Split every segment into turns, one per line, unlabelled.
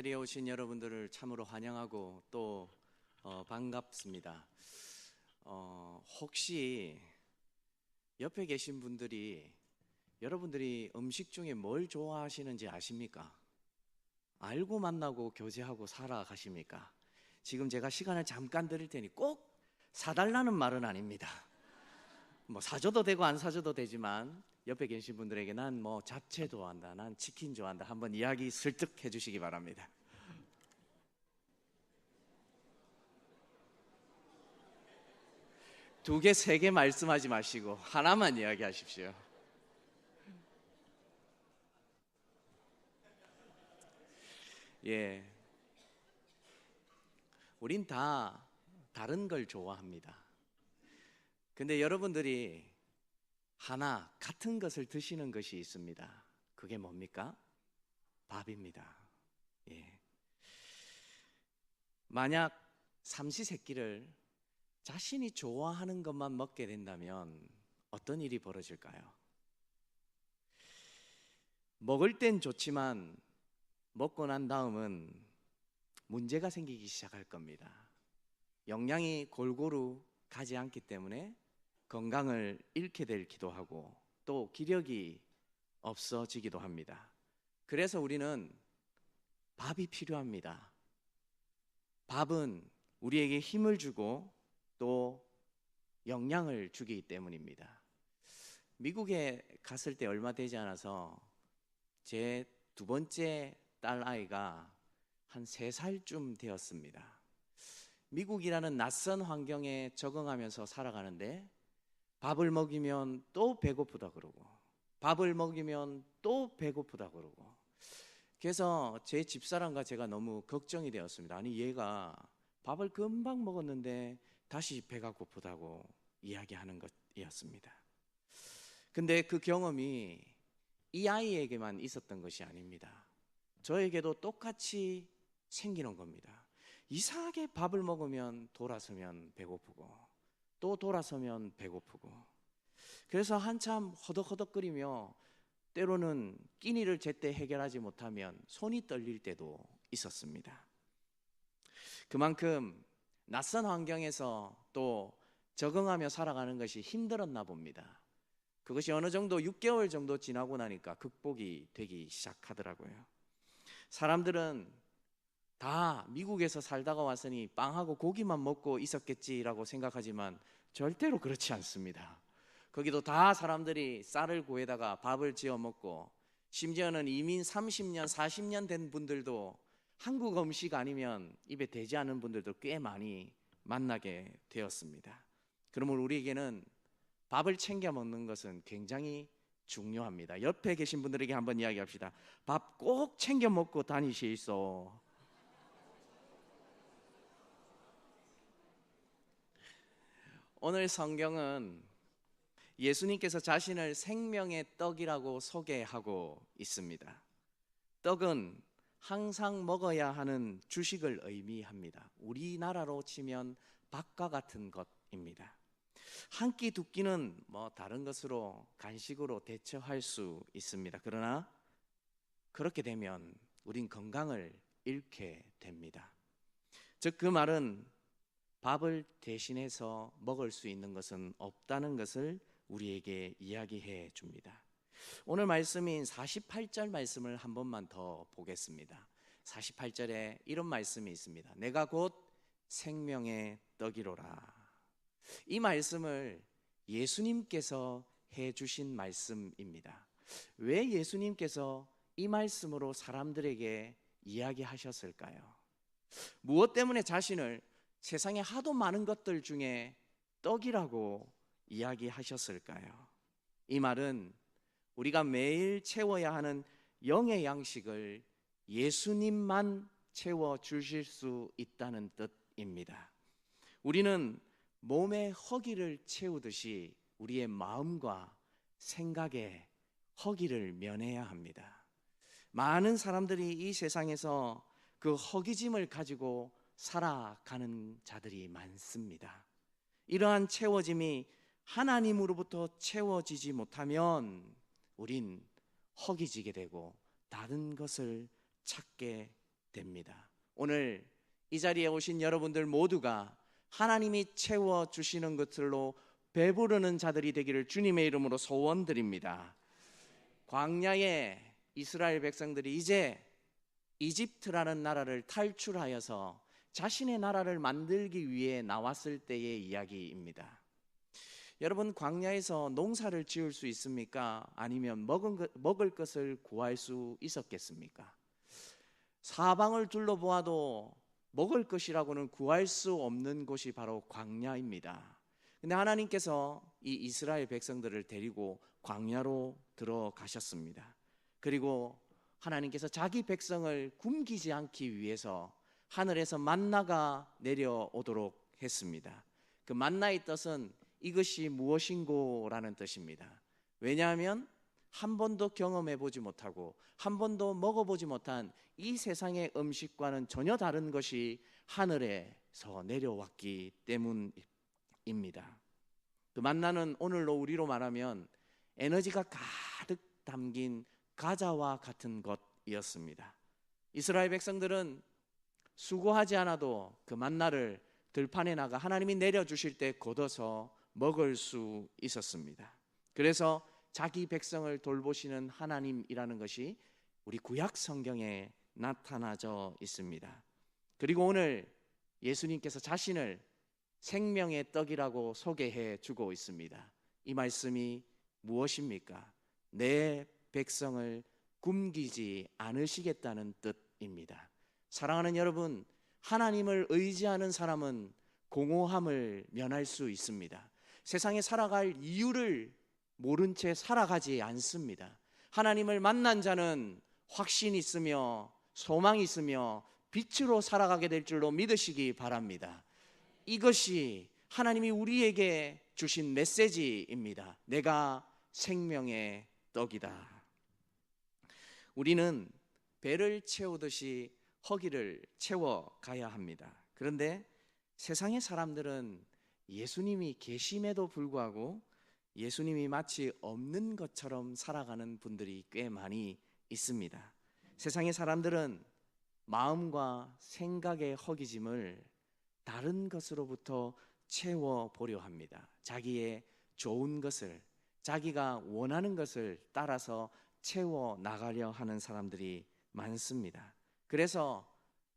자리에 오신 여러분들을 참으로 환영하고 또 어, 반갑습니다. 어, 혹시 옆에 계신 분들이 여러분들이 음식 중에 뭘 좋아하시는지 아십니까? 알고 만나고 교제하고 살아가십니까? 지금 제가 시간을 잠깐 드릴 테니 꼭 사달라는 말은 아닙니다. 뭐 사줘도 되고 안 사줘도 되지만 옆에 계신 분들에게 난 뭐 잡채 좋아한다, 난 치킨 좋아한다 한번 이야기 설득 해주시기 바랍니다. 두 개, 세 개 말씀하지 마시고 하나만 이야기하십시오. 예. 우린 다 다른 걸 좋아합니다. 근데 여러분들이 하나 같은 것을 드시는 것이 있습니다. 그게 뭡니까? 밥입니다. 예. 만약 삼시 세끼를 자신이 좋아하는 것만 먹게 된다면 어떤 일이 벌어질까요? 먹을 땐 좋지만 먹고 난 다음은 문제가 생기기 시작할 겁니다. 영양이 골고루 가지 않기 때문에 건강을 잃게 될 기도 하고 또 기력이 없어지기도 합니다. 그래서 우리는 밥이 필요합니다. 밥은 우리에게 힘을 주고 또 영양을 주기 때문입니다. 미국에 갔을 때 얼마 되지 않아서 제 두 번째 딸 아이가 한 세 살쯤 되었습니다. 미국이라는 낯선 환경에 적응하면서 살아가는데 밥을 먹이면 또 배고프다 그러고 밥을 먹이면 또 배고프다 그러고 그래서 제 집사람과 제가 너무 걱정이 되었습니다. 아니 얘가 밥을 금방 먹었는데 다시 배가 고프다고 이야기하는 것이었습니다. 근데 그 경험이 이 아이에게만 있었던 것이 아닙니다. 저에게도 똑같이 생기는 겁니다. 이상하게 밥을 먹으면 돌아서면 배고프고 또 돌아서면 배고프고 그래서 한참 허덕허덕거리며 때로는 끼니를 제때 해결하지 못하면 손이 떨릴 때도 있었습니다. 그만큼 낯선 환경에서 또 적응하며 살아가는 것이 힘들었나 봅니다. 그것이 어느 정도 6개월 정도 지나고 나니까 극복이 되기 시작하더라고요. 사람들은 다 미국에서 살다가 왔으니 빵하고 고기만 먹고 있었겠지라고 생각하지만 절대로 그렇지 않습니다. 거기도 다 사람들이 쌀을 구해다가 밥을 지어 먹고 심지어는 이민 30년, 40년 된 분들도 한국 음식 아니면 입에 대지 않은 분들도 꽤 많이 만나게 되었습니다. 그러므로 우리에게는 밥을 챙겨 먹는 것은 굉장히 중요합니다. 옆에 계신 분들에게 한번 이야기합시다. 밥 꼭 챙겨 먹고 다니시소. 오늘 성경은 예수님께서 자신을 생명의 떡이라고 소개하고 있습니다. 떡은 항상 먹어야 하는 주식을 의미합니다. 우리나라로 치면 밥과 같은 것입니다. 한 끼 두 끼는 뭐 다른 것으로 간식으로 대처할 수 있습니다. 그러나 그렇게 되면 우린 건강을 잃게 됩니다. 즉 그 말은 밥을 대신해서 먹을 수 있는 것은 없다는 것을 우리에게 이야기해 줍니다. 오늘 말씀인 48절 말씀을 한 번만 더 보겠습니다. 48절에 이런 말씀이 있습니다. 내가 곧 생명의 떡이로라. 이 말씀을 예수님께서 해 주신 말씀입니다. 왜 예수님께서 이 말씀으로 사람들에게 이야기하셨을까요? 무엇 때문에 자신을 세상에 하도 많은 것들 중에 떡이라고 이야기하셨을까요? 이 말은 우리가 매일 채워야 하는 영의 양식을 예수님만 채워 주실 수 있다는 뜻입니다. 우리는 몸의 허기를 채우듯이 우리의 마음과 생각의 허기를 면해야 합니다. 많은 사람들이 이 세상에서 그 허기짐을 가지고 살아가는 자들이 많습니다. 이러한 채워짐이 하나님으로부터 채워지지 못하면 우린 허기지게 되고 다른 것을 찾게 됩니다. 오늘 이 자리에 오신 여러분들 모두가 하나님이 채워 주시는 것들로 배부르는 자들이 되기를 주님의 이름으로 소원드립니다. 광야에 이스라엘 백성들이 이제 이집트라는 나라를 탈출하여서 자신의 나라를 만들기 위해 나왔을 때의 이야기입니다. 여러분 광야에서 농사를 지을 수 있습니까? 아니면 먹은 것, 먹을 것을 구할 수 있었겠습니까? 사방을 둘러보아도 먹을 것이라고는 구할 수 없는 곳이 바로 광야입니다. 근데 하나님께서 이 이스라엘 백성들을 데리고 광야로 들어가셨습니다. 그리고 하나님께서 자기 백성을 굶기지 않기 위해서 하늘에서 만나가 내려오도록 했습니다. 그 만나의 뜻은 이것이 무엇인고라는 뜻입니다. 왜냐하면 한 번도 경험해 보지 못하고 한 번도 먹어 보지 못한 이 세상의 음식과는 전혀 다른 것이 하늘에서 내려왔기 때문입니다. 그 만나는 오늘로 우리로 말하면 에너지가 가득 담긴 가자와 같은 것이었습니다. 이스라엘 백성들은 수고하지 않아도 그 만나를 들판에 나가 하나님이 내려주실 때 걷어서 먹을 수 있었습니다. 그래서 자기 백성을 돌보시는 하나님이라는 것이 우리 구약 성경에 나타나져 있습니다. 그리고 오늘 예수님께서 자신을 생명의 떡이라고 소개해 주고 있습니다. 이 말씀이 무엇입니까? 내 백성을 굶기지 않으시겠다는 뜻입니다. 사랑하는 여러분, 하나님을 의지하는 사람은 공허함을 면할 수 있습니다. 세상에 살아갈 이유를 모른 채 살아가지 않습니다. 하나님을 만난 자는 확신 있으며 소망 있으며 빛으로 살아가게 될 줄로 믿으시기 바랍니다. 이것이 하나님이 우리에게 주신 메시지입니다. 내가 생명의 떡이다. 우리는 배를 채우듯이 허기를 채워 가야 합니다. 그런데 세상의 사람들은 예수님이 계심에도 불구하고 예수님이 마치 없는 것처럼 살아가는 분들이 꽤 많이 있습니다. 세상의 사람들은 마음과 생각의 허기짐을 다른 것으로부터 채워 보려 합니다. 자기의 좋은 것을 자기가 원하는 것을 따라서 채워 나가려 하는 사람들이 많습니다. 그래서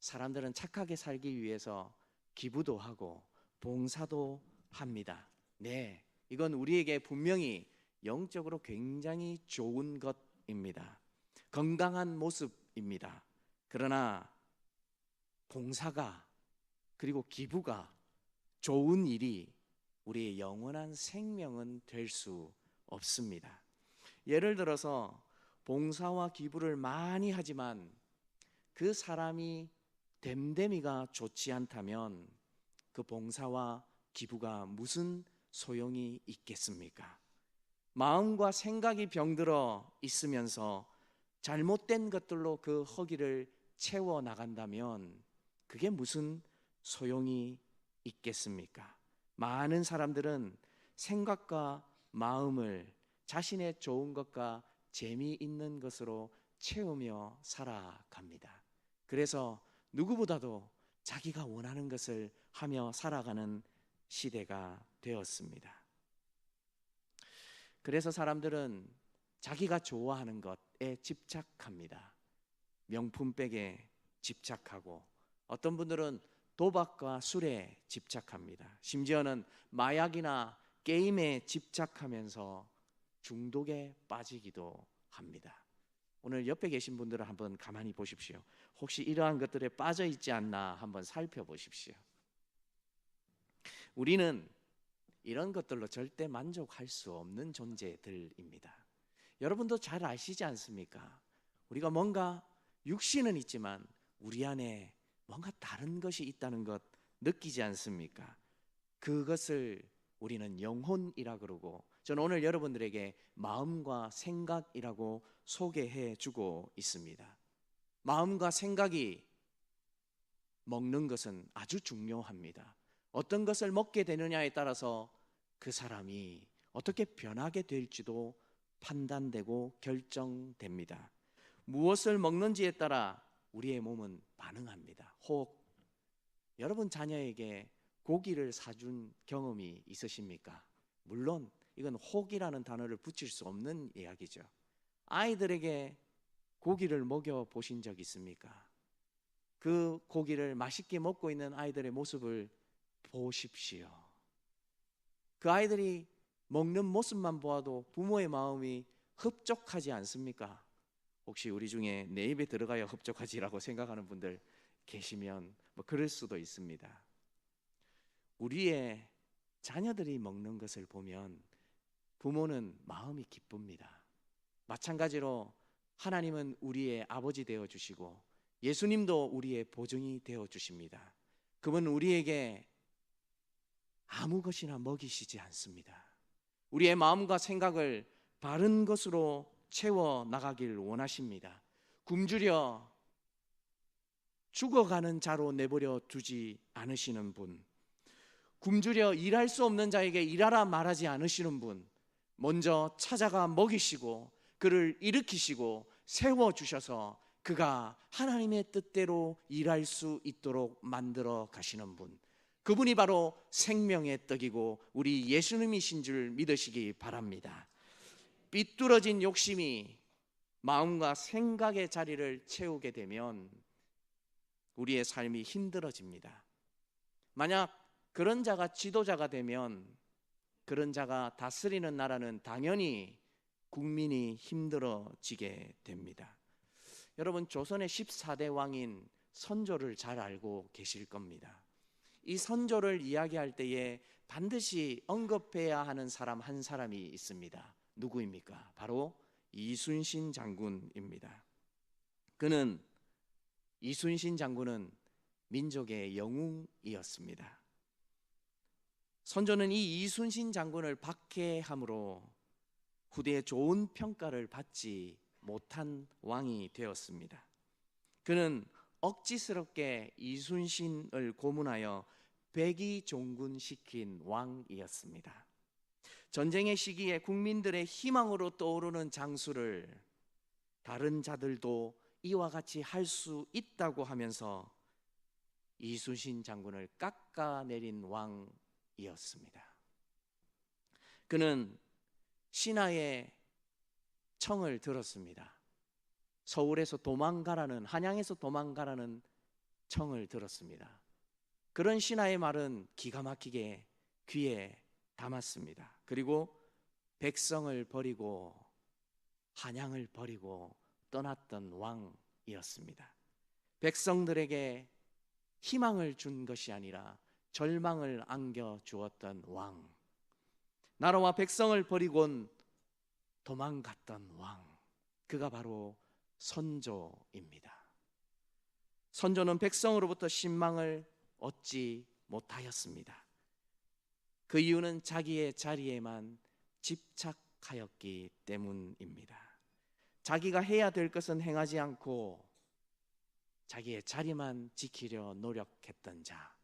사람들은 착하게 살기 위해서 기부도 하고 봉사도 합니다. 네, 이건 우리에게 분명히 영적으로 굉장히 좋은 것입니다. 건강한 모습입니다. 그러나 봉사가 그리고 기부가 좋은 일이 우리의 영원한 생명은 될 수 없습니다. 예를 들어서 봉사와 기부를 많이 하지만 그 사람이 됨됨이가 좋지 않다면 그 봉사와 기부가 무슨 소용이 있겠습니까? 마음과 생각이 병들어 있으면서 잘못된 것들로 그 허기를 채워 나간다면 그게 무슨 소용이 있겠습니까? 많은 사람들은 생각과 마음을 자신의 좋은 것과 재미있는 것으로 채우며 살아갑니다. 그래서 누구보다도 자기가 원하는 것을 하며 살아가는 시대가 되었습니다. 그래서 사람들은 자기가 좋아하는 것에 집착합니다. 명품백에 집착하고 어떤 분들은 도박과 술에 집착합니다. 심지어는 마약이나 게임에 집착하면서 중독에 빠지기도 합니다. 오늘 옆에 계신 분들은 한번 가만히 보십시오. 혹시 이러한 것들에 빠져 있지 않나 한번 살펴보십시오. 우리는 이런 것들로 절대 만족할 수 없는 존재들입니다. 여러분도 잘 아시지 않습니까? 우리가 뭔가 육신은 있지만 우리 안에 뭔가 다른 것이 있다는 것 느끼지 않습니까? 그것을 우리는 영혼이라 그러고 저는 오늘 여러분들에게 마음과 생각이라고 소개해 주고 있습니다. 마음과 생각이 먹는 것은 아주 중요합니다. 어떤 것을 먹게 되느냐에 따라서 그 사람이 어떻게 변하게 될지도 판단되고 결정됩니다. 무엇을 먹는지에 따라 우리의 몸은 반응합니다. 혹 여러분 자녀에게 고기를 사준 경험이 있으십니까? 물론 이건 혹이라는 단어를 붙일 수 없는 이야기죠. 아이들에게 고기를 먹여 보신 적 있습니까? 그 고기를 맛있게 먹고 있는 아이들의 모습을 보십시오. 그 아이들이 먹는 모습만 보아도 부모의 마음이 흡족하지 않습니까? 혹시 우리 중에 내 입에 들어가야 흡족하지라고 생각하는 분들 계시면 뭐 그럴 수도 있습니다. 우리의 자녀들이 먹는 것을 보면 부모는 마음이 기쁩니다. 마찬가지로 하나님은 우리의 아버지 되어 주시고 예수님도 우리의 보증이 되어 주십니다. 그분 우리에게 아무 것이나 먹이시지 않습니다. 우리의 마음과 생각을 바른 것으로 채워 나가길 원하십니다. 굶주려 죽어가는 자로 내버려 두지 않으시는 분, 굶주려 일할 수 없는 자에게 일하라 말하지 않으시는 분, 먼저 찾아가 먹이시고 그를 일으키시고 세워 주셔서 그가 하나님의 뜻대로 일할 수 있도록 만들어 가시는 분. 그분이 바로 생명의 떡이고 우리 예수님이신 줄 믿으시기 바랍니다. 삐뚤어진 욕심이 마음과 생각의 자리를 채우게 되면 우리의 삶이 힘들어집니다. 만약 그런 자가 지도자가 되면 그런 자가 다스리는 나라는 당연히 국민이 힘들어지게 됩니다. 여러분 조선의 14대 왕인 선조를 잘 알고 계실 겁니다. 이 선조를 이야기할 때에 반드시 언급해야 하는 사람 한 사람이 있습니다. 누구입니까? 바로 이순신 장군입니다. 그는 이순신 장군은 민족의 영웅이었습니다. 선조는 이 이순신 장군을 박해함으로 후대에 좋은 평가를 받지 못한 왕이 되었습니다. 그는 억지스럽게 이순신을 고문하여 백이 종군시킨 왕이었습니다. 전쟁의 시기에 국민들의 희망으로 떠오르는 장수를 다른 자들도 이와 같이 할 수 있다고 하면서 이순신 장군을 깎아내린 왕이었습니다. 그는 신하의 청을 들었습니다. 서울에서 도망가라는 한양에서 도망가라는 청을 들었습니다. 그런 신하의 말은 기가 막히게 귀에 담았습니다. 그리고 백성을 버리고 한양을 버리고 떠났던 왕이었습니다. 백성들에게 희망을 준 것이 아니라 절망을 안겨 주었던 왕. 나라와 백성을 버리곤 도망갔던 왕. 그가 바로 선조입니다. 선조는 백성으로부터 신망을 얻지 못하였습니다. 그 이유는 자기의 자리에만 집착하였기 때문입니다. 자기가 해야 될 것은 행하지 않고 자기의 자리만 지키려 노력했던 자.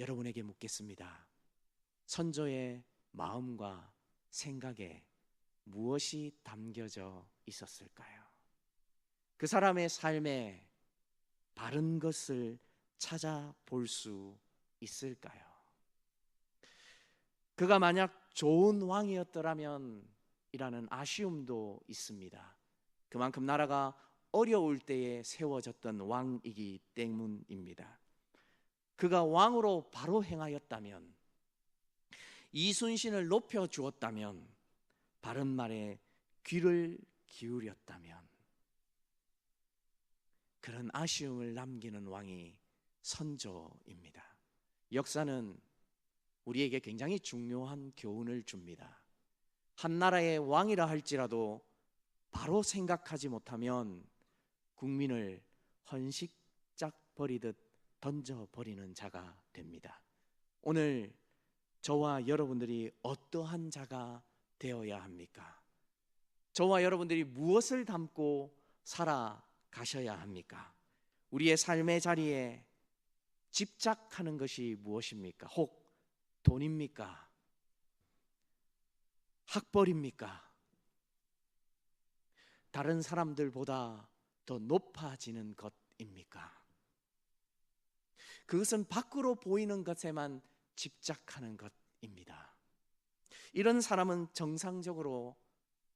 여러분에게 묻겠습니다. 선조의 마음과 생각에 무엇이 담겨져 있었을까요? 그 사람의 삶에 바른 것을 찾아볼 수 있을까요? 그가 만약 좋은 왕이었더라면 이라는 아쉬움도 있습니다. 그만큼 나라가 어려울 때에 세워졌던 왕이기 때문입니다. 그가 왕으로 바로 행하였다면 이순신을 높여 주었다면 바른 말에 귀를 기울였다면 그런 아쉬움을 남기는 왕이 선조입니다. 역사는 우리에게 굉장히 중요한 교훈을 줍니다. 한 나라의 왕이라 할지라도 바로 생각하지 못하면 국민을 헌식짝 버리듯 던져 버리는 자가 됩니다. 오늘 저와 여러분들이 어떠한 자가 되어야 합니까? 저와 여러분들이 무엇을 담고 살아가셔야 합니까? 우리의 삶의 자리에 집착하는 것이 무엇입니까? 혹 돈입니까? 학벌입니까? 다른 사람들보다 더 높아지는 것입니까? 그것은 밖으로 보이는 것에만 집착하는 것입니다. 이런 사람은 정상적으로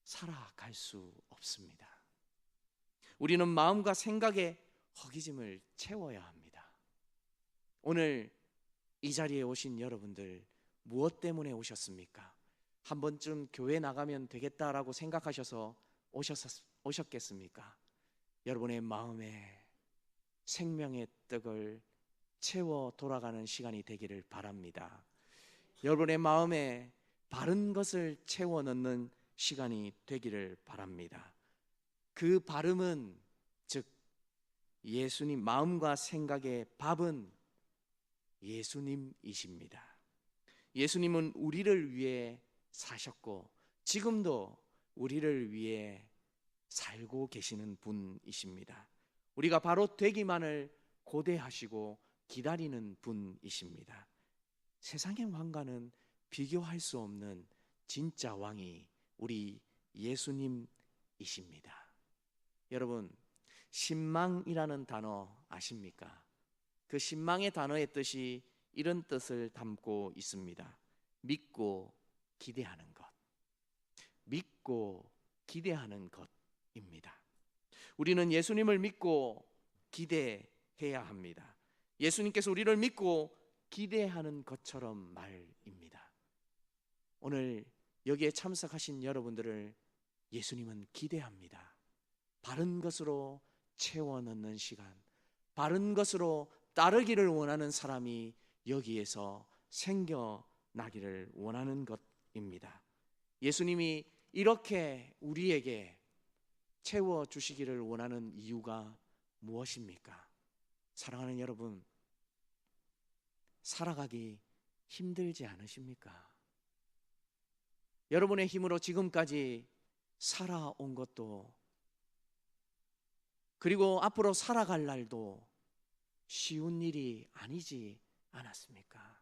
살아갈 수 없습니다. 우리는 마음과 생각에 허기짐을 채워야 합니다. 오늘 이 자리에 오신 여러분들 무엇 때문에 오셨습니까? 한 번쯤 교회 나가면 되겠다라고 생각하셔서 오셨, 오셨겠습니까? 여러분의 마음에 생명의 떡을 채워 돌아가는 시간이 되기를 바랍니다. 여러분의 마음에 바른 것을 채워 넣는 시간이 되기를 바랍니다. 그 발음은 즉 예수님 마음과 생각의 밥은 예수님이십니다. 예수님은 우리를 위해 사셨고 지금도 우리를 위해 살고 계시는 분이십니다. 우리가 바로 되기만을 고대하시고 기다리는 분이십니다. 세상의 왕과는 비교할 수 없는 진짜 왕이 우리 예수님이십니다. 여러분, 신망이라는 단어 아십니까? 그 신망의 단어의 뜻이 이런 뜻을 담고 있습니다. 믿고 기대하는 것. 믿고 기대하는 것입니다. 우리는 예수님을 믿고 기대해야 합니다. 예수님께서 우리를 믿고 기대하는 것처럼 말입니다. 오늘 여기에 참석하신 여러분들을 예수님은 기대합니다. 바른 것으로 채워 넣는 시간, 바른 것으로 따르기를 원하는 사람이 여기에서 생겨나기를 원하는 것입니다. 예수님이 이렇게 우리에게 채워 주시기를 원하는 이유가 무엇입니까? 사랑하는 여러분, 살아가기 힘들지 않으십니까? 여러분의 힘으로 지금까지 살아온 것도 그리고 앞으로 살아갈 날도 쉬운 일이 아니지 않았습니까?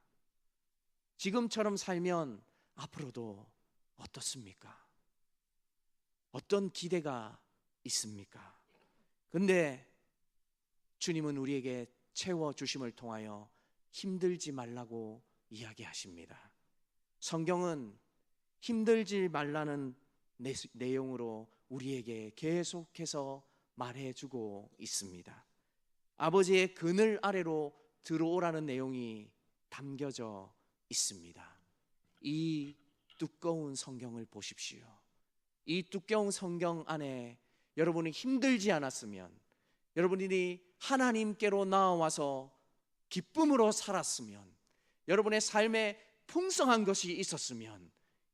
지금처럼 살면 앞으로도 어떻습니까? 어떤 기대가 있습니까? 근데 주님은 우리에게 채워 주심을 통하여 힘들지 말라고 이야기하십니다. 성경은 힘들지 말라는 내용으로 우리에게 계속해서 말해주고 있습니다. 아버지의 그늘 아래로 들어오라는 내용이 담겨져 있습니다. 이 두꺼운 성경을 보십시오. 이 두꺼운 성경 안에 여러분이 힘들지 않았으면 여러분이 하나님께로 나와서 기쁨으로 살았으면 여러분의 삶에 풍성한 것이 있었으면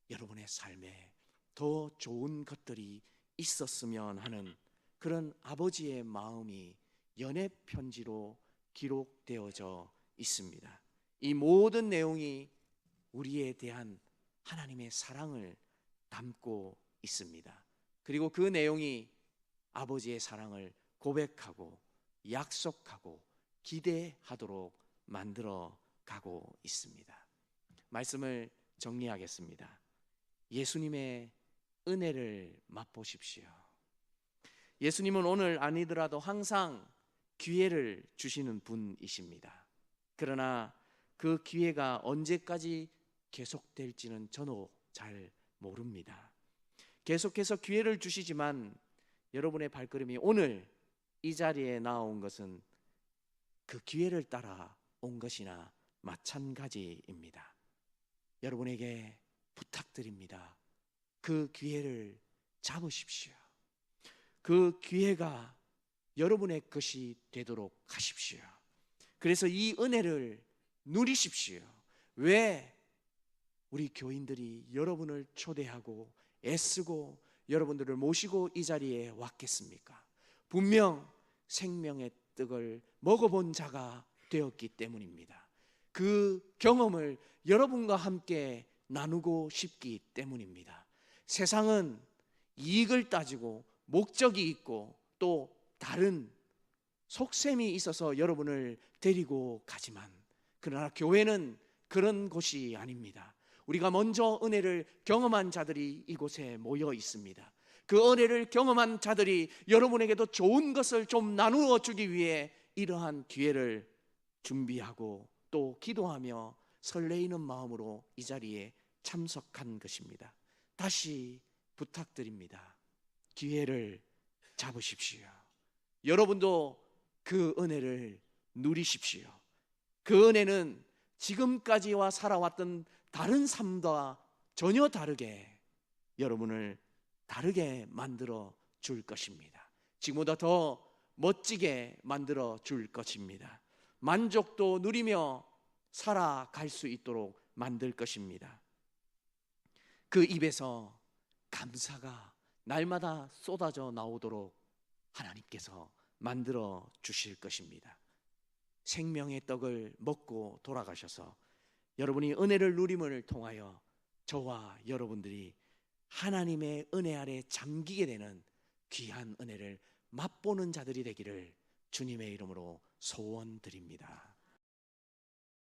여러분의 삶에 더 좋은 것들이 있었으면 하는 그런 아버지의 마음이 연애 편지로 기록되어져 있습니다. 이 모든 내용이 우리에 대한 하나님의 사랑을 담고 있습니다. 그리고 그 내용이 아버지의 사랑을 고백하고 약속하고 기대하도록 만들어 가고 있습니다. 말씀을 정리하겠습니다. 예수님의 은혜를 맛보십시오. 예수님은 오늘 아니더라도 항상 기회를 주시는 분이십니다. 그러나 그 기회가 언제까지 계속될지는 저도 잘 모릅니다. 계속해서 기회를 주시지만 여러분의 발걸음이 오늘 이 자리에 나온 것은 그 기회를 따라 온 것이나 마찬가지입니다. 여러분에게 부탁드립니다. 그 기회를 잡으십시오. 그 기회가 여러분의 것이 되도록 하십시오. 그래서 이 은혜를 누리십시오. 왜 우리 교인들이 여러분을 초대하고 애쓰고 여러분들을 모시고 이 자리에 왔겠습니까? 분명 생명의 떡을 먹어본 자가 되었기 때문입니다. 그 경험을 여러분과 함께 나누고 싶기 때문입니다. 세상은 이익을 따지고 목적이 있고 또 다른 속셈이 있어서 여러분을 데리고 가지만 그러나 교회는 그런 곳이 아닙니다. 우리가 먼저 은혜를 경험한 자들이 이곳에 모여 있습니다. 그 은혜를 경험한 자들이 여러분에게도 좋은 것을 좀 나누어 주기 위해 이러한 기회를 준비하고 또 기도하며 설레이는 마음으로 이 자리에 참석한 것입니다. 다시 부탁드립니다. 기회를 잡으십시오. 여러분도 그 은혜를 누리십시오. 그 은혜는 지금까지와 살아왔던 다른 삶과 전혀 다르게 여러분을 다르게 만들어 줄 것입니다. 지금보다 더 멋지게 만들어 줄 것입니다. 만족도 누리며 살아갈 수 있도록 만들 것입니다. 그 입에서 감사가 날마다 쏟아져 나오도록 하나님께서 만들어 주실 것입니다. 생명의 떡을 먹고 돌아가셔서 여러분이 은혜를 누림을 통하여 저와 여러분들이 하나님의 은혜 아래 잠기게 되는 귀한 은혜를 맛보는 자들이 되기를 주님의 이름으로 소원드립니다.